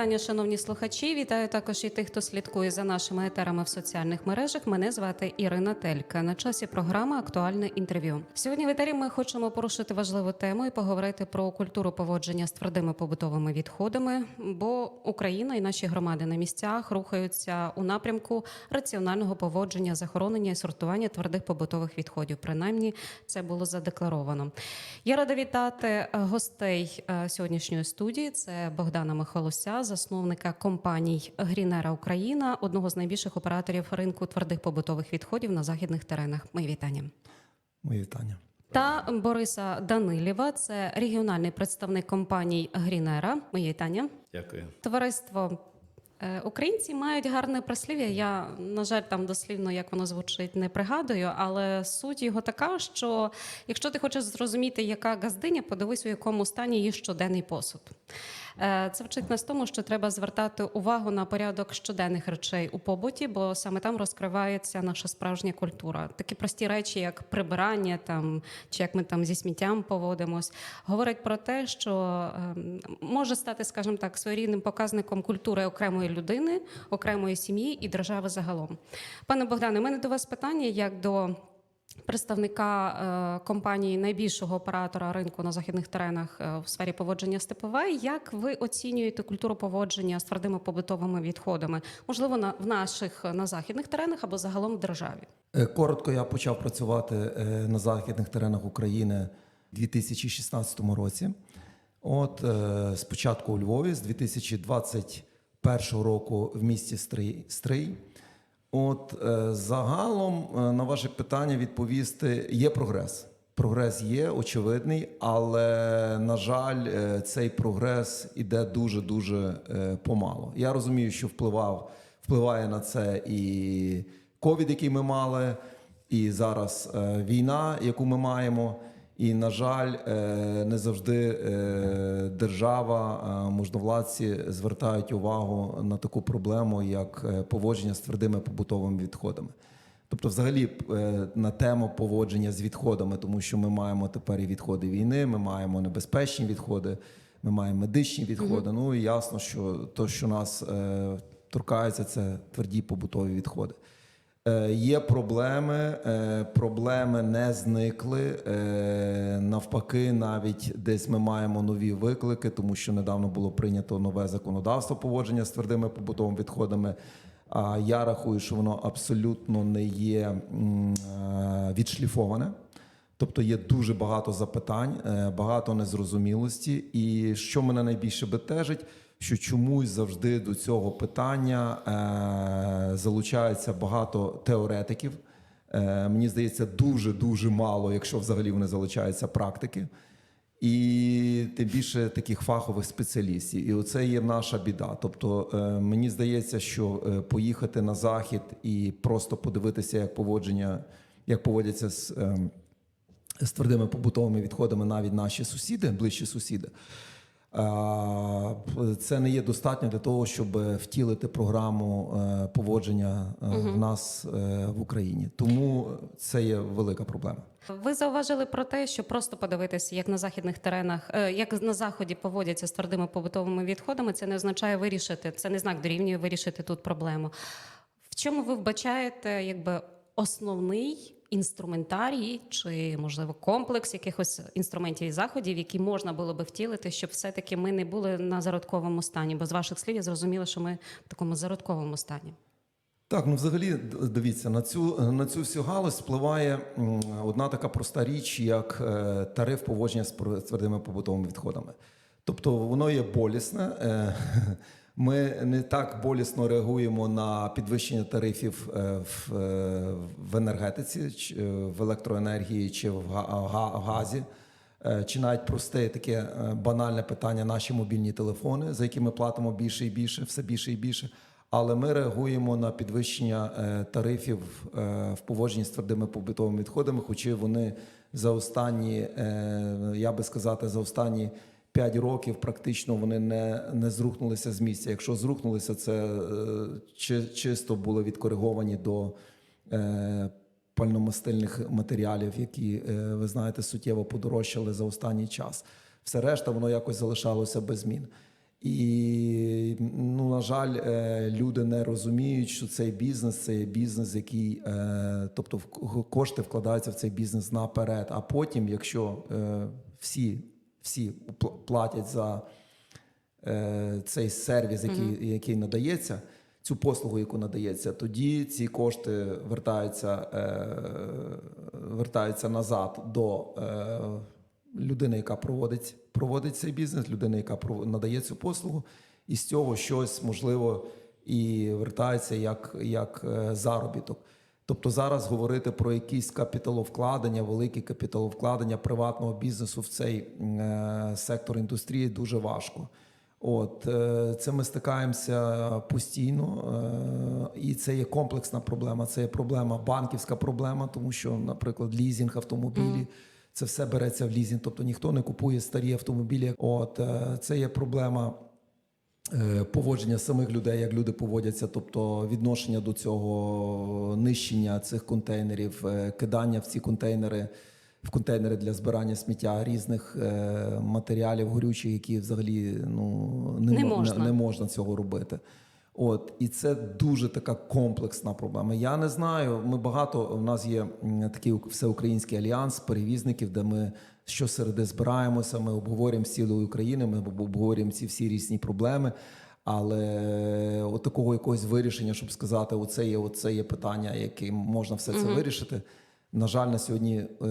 Вітання, шановні слухачі. Вітаю також і тих, хто слідкує за нашими етерами в соціальних мережах. Мене звати Ірина Телька. На часі програма Актуальне інтерв'ю. Сьогодні в етері ми хочемо порушити важливу тему і поговорити про культуру поводження з твердими побутовими відходами. Бо Україна і наші громади на місцях рухаються у напрямку раціонального поводження, захоронення і сортування твердих побутових відходів. Принаймні, це було задекларовано. Я рада вітати гостей е, сьогоднішньої студії. Це Богдана Михайлося, засновника компаній Грінера Україна, одного з найбільших операторів ринку твердих побутових відходів на західних теренах. Мої вітання. Мої вітання. Та Бориса Данилєва, це регіональний представник компаній Грінера. Мої вітання. Дякую. Товариство. е, Українці мають гарне прислів'я. Я, на жаль, там дослівно, як воно звучить, не пригадую, але суть його така, що якщо ти хочеш зрозуміти, яка газдиня, подивись, у якому стані її щоденний посуд. Е, Це вчить нас тому, що треба звертати увагу на порядок щоденних речей у побуті, бо саме там розкривається наша справжня культура. Такі прості речі, як прибирання, там чи як ми там зі сміттям поводимось, говорять про те, що ем, може стати, скажімо так, своєрідним показником культури окремої людини, окремої сім'ї і держави загалом. Пане Богдане, у мене до вас питання як до. Представника е, компанії найбільшого оператора ринку на західних теренах е, в сфері поводження степове. Як ви оцінюєте культуру поводження з твердими побутовими відходами? Можливо, на в наших е, на західних теренах або загалом в державі? Коротко я почав працювати на західних теренах України у 2016 році. От спочатку у Львові, з 2021 року в місті Стрий. Стрий. От е, загалом е, на ваше питання відповісти є прогрес. Прогрес є очевидний, але на жаль, е, цей прогрес іде дуже дуже помало. Я розумію, що впливав, впливає на це і ковід, який ми мали, і зараз війна, яку ми маємо. І, на жаль, е, не завжди е, держава, е, можновладці звертають увагу на таку проблему, як поводження з твердими побутовими відходами. Тобто, взагалі, на тему поводження з відходами, тому що ми маємо тепер і відходи війни, ми маємо небезпечні відходи, ми маємо медичні відходи. Ну і ясно, що то, що нас торкається, це тверді побутові відходи. Е, Є проблеми, е, проблеми не зникли. Е, Навпаки, навіть десь ми маємо нові виклики, тому що недавно було прийнято нове законодавство поводження з твердими побутовими відходами. А я рахую, що воно абсолютно не є відшліфоване. Тобто є дуже багато запитань, е, багато незрозумілості. І що мене найбільше бентежить, що чомусь завжди до цього питання е, залучається багато теоретиків. Е, мені здається, дуже дуже мало, якщо взагалі вони залучаються практики. І тим більше таких фахових спеціалістів. І оце є наша біда. Тобто, е, мені здається, що е, поїхати на захід і просто подивитися, як поводження, як поводяться з, е, з твердими побутовими відходами навіть наші сусіди, ближчі сусіди. Це не є достатньо для того, щоб втілити програму е, поводження е, в нас е, в Україні. Тому це є велика проблема. Ви зауважили про те, що просто подивитися, як на західних теренах, як на заході поводяться з твердими побутовими відходами, це не означає вирішити. Це не знак дорівнює вирішити тут проблему. В чому ви вбачаєте якби основний інструментарій чи можливо комплекс якихось інструментів і заходів, які можна було би втілити, щоб все-таки ми не були на зародковому стані? Бо з ваших слів я зрозуміла, що ми в такому зародковому стані. Так, ну взагалі, дивіться, на цю, на цю всю галузь впливає одна така проста річ, як е, тариф поводження з твердими побутовими відходами. Тобто воно є болісне. Ми не так болісно реагуємо на підвищення тарифів е, в, е, енергетиці, чи, е, в електроенергії чи в га- га- газі. Чи навіть просте таке банальне питання наші мобільні телефони, за які ми платимо більше і більше, все більше і більше. Але ми реагуємо на підвищення тарифів в поводженні з твердими побутовими відходами, хоча вони за останні, я би сказати, за останні 5 років практично вони не, не зрухнулися з місця. Якщо зрухнулися, це е, чи, чисто були відкориговані до е, пальномастильних матеріалів, які, е, ви знаєте, суттєво подорожчали за останній час. Все решта, воно якось залишалося без змін. І, ну, на жаль, е, люди не розуміють, що цей бізнес це є бізнес, який, е, тобто кошти вкладаються в цей бізнес наперед. А потім, якщо всі, всі платять за е, цей сервіс, який, який надається, цю послугу, яку надається, тоді ці кошти вертаються, е, вертаються назад до е, людини, яка проводить, проводить цей бізнес, людини, яка надає цю послугу, і з цього щось можливо і вертається як, як е, заробіток. Тобто зараз говорити про якісь капіталовкладення, великі капіталовкладення приватного бізнесу в цей е, сектор індустрії дуже важко. От е, це ми стикаємося постійно, е, і це є комплексна проблема. Це є проблема, банківська проблема, тому що, наприклад, лізінг автомобілі. Це все береться в лізінг, тобто ніхто не купує старі автомобілі. От е, це є проблема поводження самих людей, як люди поводяться, тобто відношення до цього нищення цих контейнерів, е, кидання в ці контейнери, в контейнери для збирання сміття різних е, матеріалів горючих, які взагалі ну, не, Не можна. не, не можна цього робити. От і це дуже така комплексна проблема. Я не знаю. Ми багато у нас є такий всеукраїнський альянс перевізників, де ми щосереди збираємося. Ми обговорюємо з цілої України. Ми обговорюємо ці всі різні проблеми. Але от такого якогось вирішення, щоб сказати, оце є, оце є питання, яким можна все це вирішити. На жаль, на сьогодні е,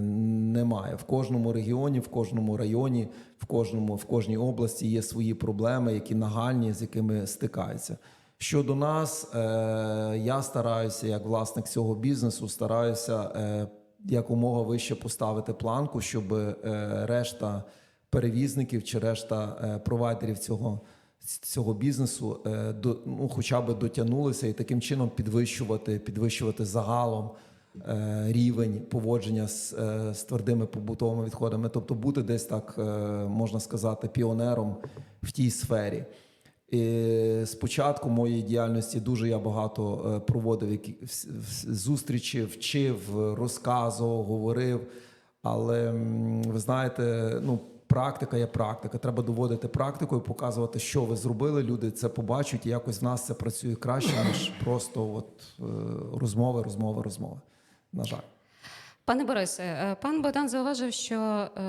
немає. В кожному регіоні, в кожному районі, в кожному, в кожній області є свої проблеми, які нагальні, з якими стикаються. Щодо нас, е, я стараюся, як власник цього бізнесу, стараюся е, якомога вище поставити планку, щоб е, решта перевізників чи решта е, провайдерів цього цього бізнесу е, до ну, хоча б дотягнулися і таким чином підвищувати, підвищувати загалом рівень поводження з, з твердими побутовими відходами, тобто бути десь так, можна сказати, піонером в тій сфері. З початку моєї діяльності дуже я багато е, проводив які, зустрічі, вчив, розказував, говорив. Але ви знаєте, ну практика є практика. Треба доводити практикою, показувати, що ви зробили. Люди це побачать, і якось в нас це працює краще, ніж просто от е, розмови, розмови, розмови. На жаль. Пане Борисе, е, пан Богдан зауважив, що е,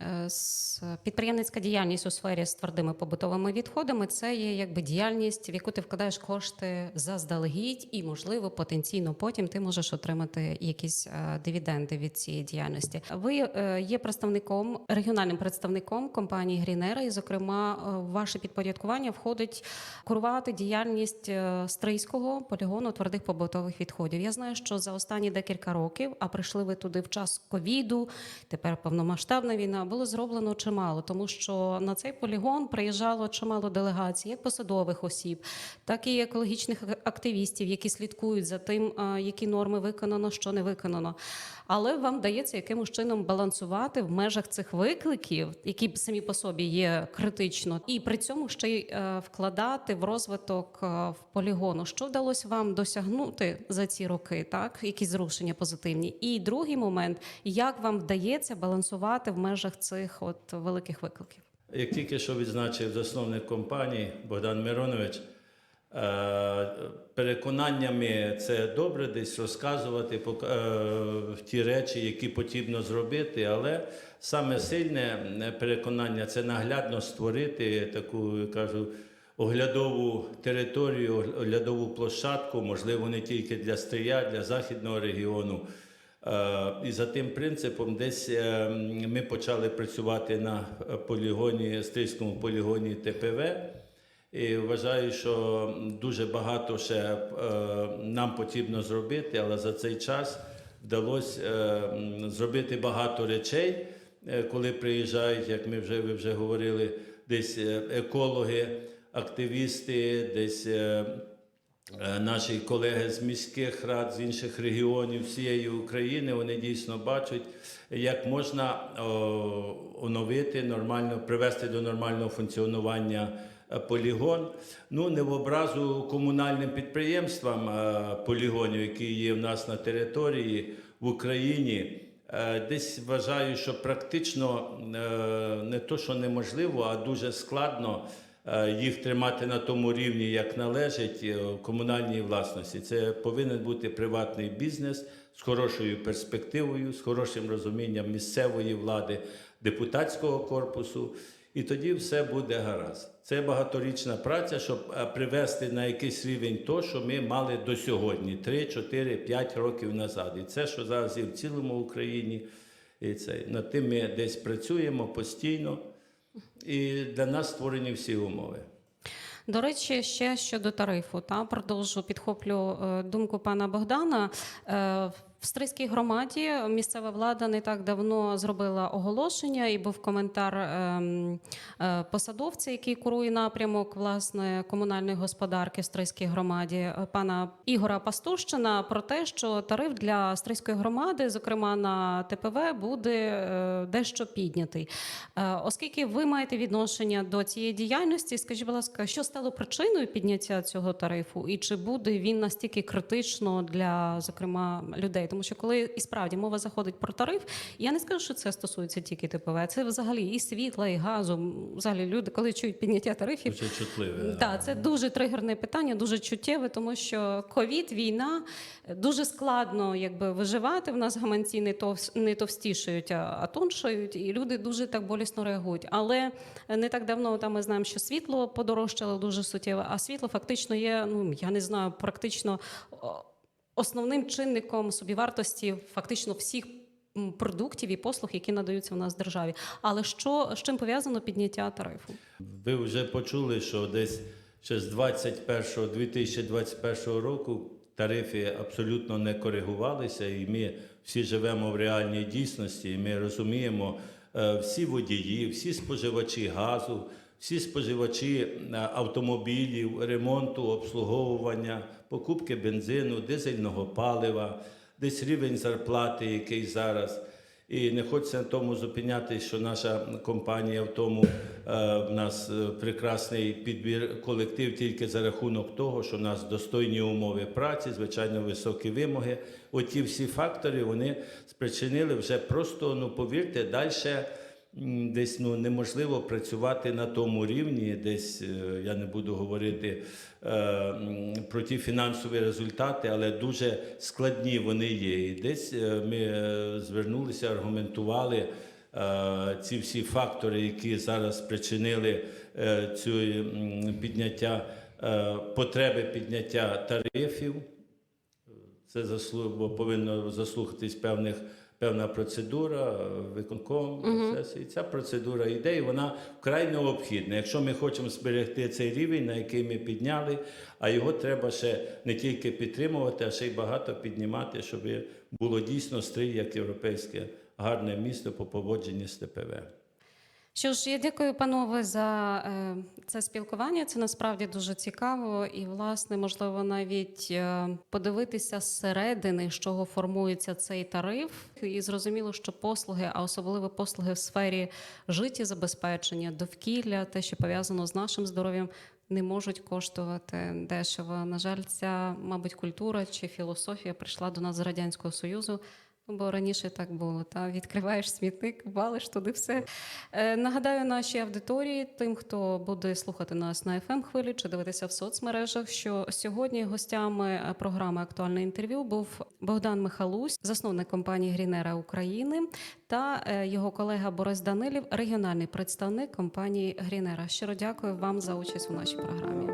е, підприємницька діяльність у сфері з твердими побутовими відходами це є якби діяльність, в яку ти вкладаєш кошти заздалегідь, і можливо потенційно потім ти можеш отримати якісь е, дивіденди від цієї діяльності. Ви е, є представником регіональним представником компанії Грінера, і зокрема е, ваше підпорядкування входить курувати діяльність е, стрийського полігону твердих побутових відходів. Я знаю, що за останні декілька років, а прийшли ви туди в час ковіду, тепер повномасштабна війна, було зроблено чимало, тому що на цей полігон приїжджало чимало делегацій, як посадових осіб, так і екологічних активістів, які слідкують за тим, які норми виконано, що не виконано. Але вам вдається якимось чином балансувати в межах цих викликів, які самі по собі є критично, і при цьому ще й е, вкладати в розвиток е, в полігону. Що вдалося вам досягнути за ці роки? Так, якісь зрушення позитивні. І другий момент, як вам вдається балансувати в межах цих от великих викликів? Як тільки що відзначив засновник компанії Богдан Миронович, е, переконаннями це добре десь розказувати е, ті речі, які потрібно зробити, але саме сильне е, переконання це наглядно створити таку, кажу, оглядову територію, оглядову площадку, можливо, не тільки для Стрия, для західного регіону. Е, І за тим принципом, десь е, ми почали працювати на полігоні, стрийському полігоні ТПВ. І вважаю, що дуже багато ще е, нам потрібно зробити, але за цей час вдалося зробити багато речей, коли приїжджають, як ми вже ви вже говорили, десь екологи, активісти, десь. Е, Наші колеги з міських рад, з інших регіонів всієї України, вони дійсно бачать, як можна оновити нормально, привести до нормального функціонування е, полігон. Ну, не в образу комунальним підприємствам е, полігонів, які є в нас на території в Україні. Десь вважаю, що практично не то, що неможливо, а дуже складно їх тримати на тому рівні, як належить е, комунальній власності. Це повинен бути приватний бізнес з хорошою перспективою, з хорошим розумінням місцевої влади, депутатського корпусу. І тоді все буде гаразд. Це багаторічна праця, щоб е, привести на якийсь рівень то, що ми мали до сьогодні 3, 4, 5 років назад. І це, що зараз є в цілому Україні, і це над тим ми десь працюємо постійно, і для нас створені всі умови. До речі, ще щодо тарифу, та продовжу підхоплю е, думку пана Богдана. В Стрийській громаді місцева влада не так давно зробила оголошення, і був коментар ем, е, посадовця, який курує напрямок власне комунальної господарки в Стрийській громаді, е, пана Ігора Пастущина, про те, що тариф для Стрийської громади, зокрема на ТПВ, буде е, дещо піднятий. Оскільки ви маєте відношення до цієї діяльності, скажіть, будь ласка, що стало причиною підняття цього тарифу, і чи буде він настільки критично для зокрема людей? Тому що коли і справді мова заходить про тариф, я не скажу, що це стосується тільки ТПВ, це взагалі і світла, і газу. Взагалі люди, коли чують підняття тарифів, Дуже чутливе. так, це дуже тригерне питання, дуже чуттєве, тому що ковід, війна дуже складно якби виживати. В нас гаманці не товс- не товстішають, а тоншають, і люди дуже так болісно реагують. Але не так давно там ми знаємо, що світло подорожчало дуже суттєво, а світло фактично є, ну я не знаю, практично основним чинником собівартості фактично всіх. Продуктів і послуг, які надаються в нас в державі, але що з чим пов'язано підняття тарифу? Ви вже почули, що десь ще з 21 2021 року тарифи абсолютно не коригувалися, і ми всі живемо в реальній дійсності. І ми розуміємо, е, всі водії, всі споживачі газу, всі споживачі е, автомобілів, ремонту, обслуговування, покупки бензину, дизельного палива, десь рівень зарплати, який зараз. І не хочеться на тому зупинятися, що наша компанія в тому е, в нас е, прекрасний підбір колектив тільки за рахунок того, що в нас достойні умови праці, звичайно, високі вимоги. Оті всі фактори вони спричинили вже просто, ну повірте, далі десь ну неможливо працювати на тому рівні. Десь е, я не буду говорити е, про ті фінансові результати, але дуже складні вони є. І десь е, ми звернулися, аргументували. Ці всі фактори, які зараз спричинили цю підняття потреби підняття тарифів, це заслу... повинно заслухатись певних, певна процедура, е, виконком, і Ця процедура йде, і вона вкрай необхідна. Якщо ми хочемо зберегти цей рівень, на який ми підняли, а його треба ще не тільки підтримувати, а ще й багато піднімати, щоб було дійсно стрій як європейське гарне місто по поводженні з ТПВ. Що ж, я дякую, панове, за е, це спілкування. Це насправді дуже цікаво, і, власне, можливо, навіть е, подивитися зсередини, з чого формується цей тариф, і зрозуміло, що послуги, а особливо послуги в сфері життєзабезпечення, довкілля, те, що пов'язано з нашим здоров'ям. Не можуть коштувати дешево. На жаль, ця, мабуть, культура чи філософія прийшла до нас з радянського союзу. Бо раніше так було. Та відкриваєш смітник, валиш туди все. Е, нагадаю нашій аудиторії, тим, хто буде слухати нас на fm хвилі чи дивитися в соцмережах, що сьогодні гостями е, програми Актуальне інтерв'ю був Богдан Михалусь, засновник компанії Грінера України, та е, його колега Борис Данилів, регіональний представник компанії Грінера. Щиро дякую вам за участь у нашій програмі.